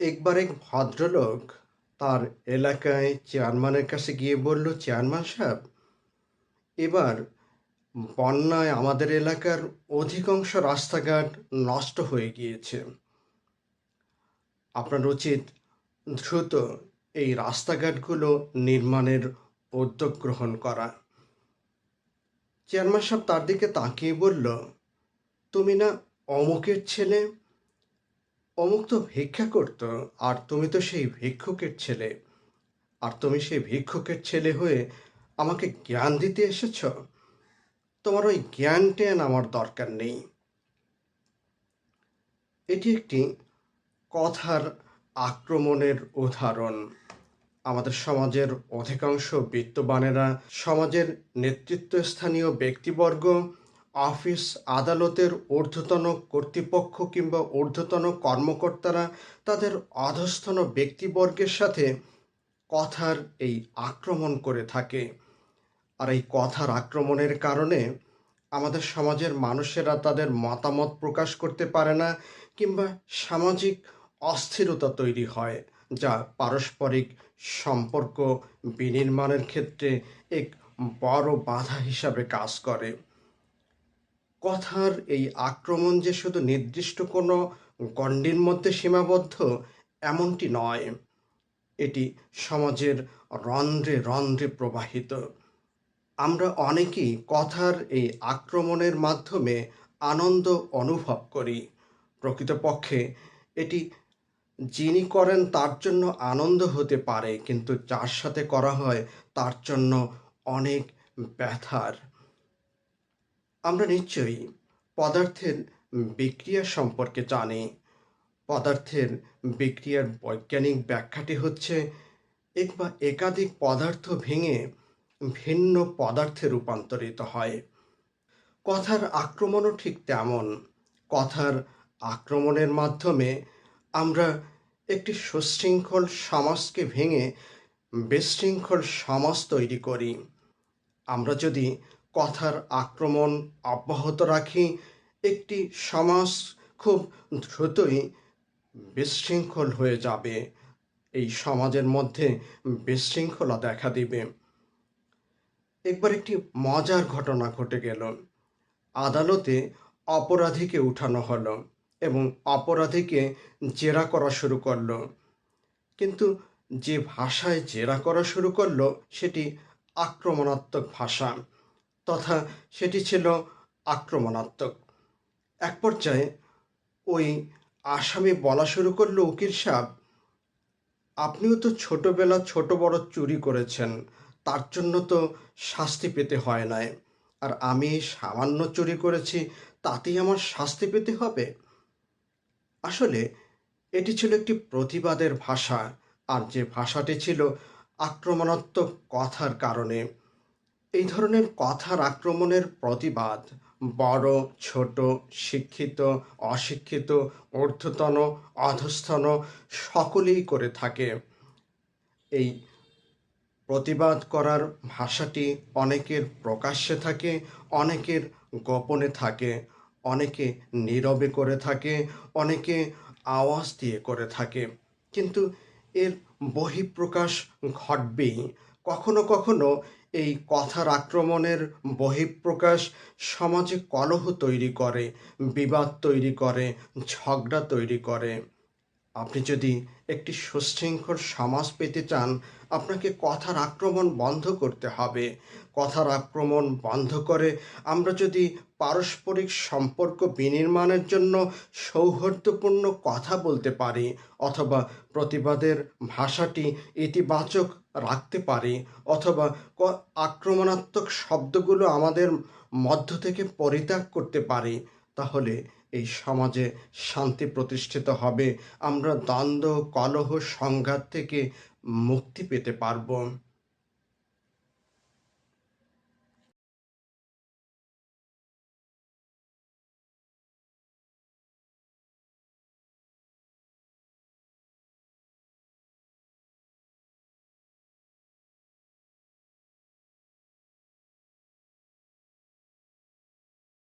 একবার এক ভদ্রলোক তার এলাকায় চেয়ারম্যানের কাছে গিয়ে বলল, চেয়ারম্যান সাহেব, এবার বন্যায় আমাদের এলাকার অধিকাংশ রাস্তাঘাট নষ্ট হয়ে গিয়েছে। আপনার উচিত দ্রুত এই রাস্তাঘাটগুলো নির্মাণের উদ্যোগ গ্রহণ করা। চেয়ারম্যান সাহেব তার দিকে তাকিয়ে বলল, তুমি না অমুকের ছেলে? অমুক তো ভিক্ষা করতো, আর তুমি তো সেই ভিক্ষুকের ছেলে। আর তুমি সেই ভিক্ষুকের ছেলে হয়ে আমাকে জ্ঞান দিতে এসেছ? তোমার ওই জ্ঞান ট্যান আমার দরকার নেই। এটি একটি কথার আক্রমণের উদাহরণ। আমাদের সমাজের অধিকাংশ বিত্তবানেরা সমাজের নেতৃত্বস্থানীয় ব্যক্তিবর্গ অফিস আদালতের ঊর্ধ্বতন কর্তৃপক্ষ কিংবা ঊর্ধ্বতন কর্মকর্তারা তাদের অধস্থন ব্যক্তিবর্গের সাথে কথার এই আক্রমণ করে থাকে। আর এই কথার আক্রমণের কারণে আমাদের সমাজের মানুষেরা তাদের মতামত প্রকাশ করতে পারে না কিংবা সামাজিক অস্থিরতা তৈরি হয়, যা পারস্পরিক সম্পর্ক বিনির্মাণের ক্ষেত্রে এক বড় বাধা হিসাবে কাজ করে। কথার এই আক্রমণ যে শুধু নির্দিষ্ট কোনো গণ্ডির মধ্যে সীমাবদ্ধ, এমনটি নয়। এটি সমাজের রন্ধ্রে রন্ধ্রে প্রবাহিত। আমরা অনেকেই কথার এই আক্রমণের মাধ্যমে আনন্দ অনুভব করি। প্রকৃতপক্ষে এটি যিনি করেন তার জন্য আনন্দ হতে পারে, কিন্তু যার সাথে করা হয় তার জন্য অনেক ব্যথার। আমরা নিশ্চয়ই পদার্থের বিক্রিয়া সম্পর্কে জানি। পদার্থের বিক্রিয়ার বৈজ্ঞানিক ব্যাখ্যাটি হচ্ছে এক বা একাধিক পদার্থ ভেঙে ভিন্ন পদার্থে রূপান্তরিত হয়। কথার আক্রমণও ঠিক তেমন। কথার আক্রমণের মাধ্যমে আমরা একটি সুশৃঙ্খল সমাজকে ভেঙে বিশৃঙ্খল সমাজ তৈরি করি। আমরা যদি কথার আক্রমণ অব্যাহত রাখি। একটি সমাজ খুব দ্রুতই বিশৃঙ্খল হয়ে যাবে। এই সমাজের মধ্যে বিশৃঙ্খলা দেখা দিবে। একবার একটি মজার ঘটনা ঘটে গেল। আদালতে অপরাধীকে উঠানো হলো এবং অপরাধীকে জেরা করা শুরু করল। কিন্তু যে ভাষায় জেরা করা শুরু করল, সেটি আক্রমণাত্মক ভাষা। তথা সেটি ছিল আক্রমণাত্মক। এক পর্যায়ে ওই আসামি বলা শুরু করল, উকিল সাহেব, আপনিও তো ছোটবেলা ছোট বড় চুরি করেছেন, তার জন্য তো শাস্তি পেতে হয় নাই। আর আমি সামান্য চুরি করেছি, তাতেই আমার শাস্তি পেতে হবে? আসলে এটি ছিল একটি প্রতিবাদের ভাষা, আর যে ভাষাটি ছিল আক্রমণাত্মক কথার কারণে। এই ধরনের কথার আক্রমণের প্রতিবাদ বড়, ছোট, শিক্ষিত, অশিক্ষিত, ঊর্ধ্বতন অধস্থন সকলেই করে থাকে। এই প্রতিবাদ করার ভাষাটি অনেকের প্রকাশ্যে থাকে, অনেকের গোপনে থাকে, অনেকে নীরবে করে থাকে, অনেকে আওয়াজ দিয়ে করে থাকে। কিন্তু এর বহিঃপ্রকাশ ঘটবেই। কখনো কখনো এই কথার আক্রমণের বহিঃপ্রকাশ সমাজে কলহ তৈরি করে বিবাদ তৈরি করে ঝগড়া তৈরি করে। আপনি যদি একটি সুশৃঙ্খল সমাজ পেতে চান, আপনাকে কথার আক্রমণ বন্ধ করতে হবে। কথার আক্রমণ বন্ধ করে আমরা যদি পারস্পরিক সম্পর্ক বিনির্মাণের জন্য সৌহার্দ্যপূর্ণ কথা বলতে পারি অথবা প্রতিবাদের ভাষাটি ইতিবাচক রাখতে পারি অথবা আক্রমণাত্মক শব্দগুলো আমাদের মধ্য থেকে পরিত্যাগ করতে পারি, তাহলে এই সমাজে শান্তি প্রতিষ্ঠিত হবে। আমরা দ্বন্দ্ব কলহ সংঘাত থেকে মুক্তি পেতে পারব।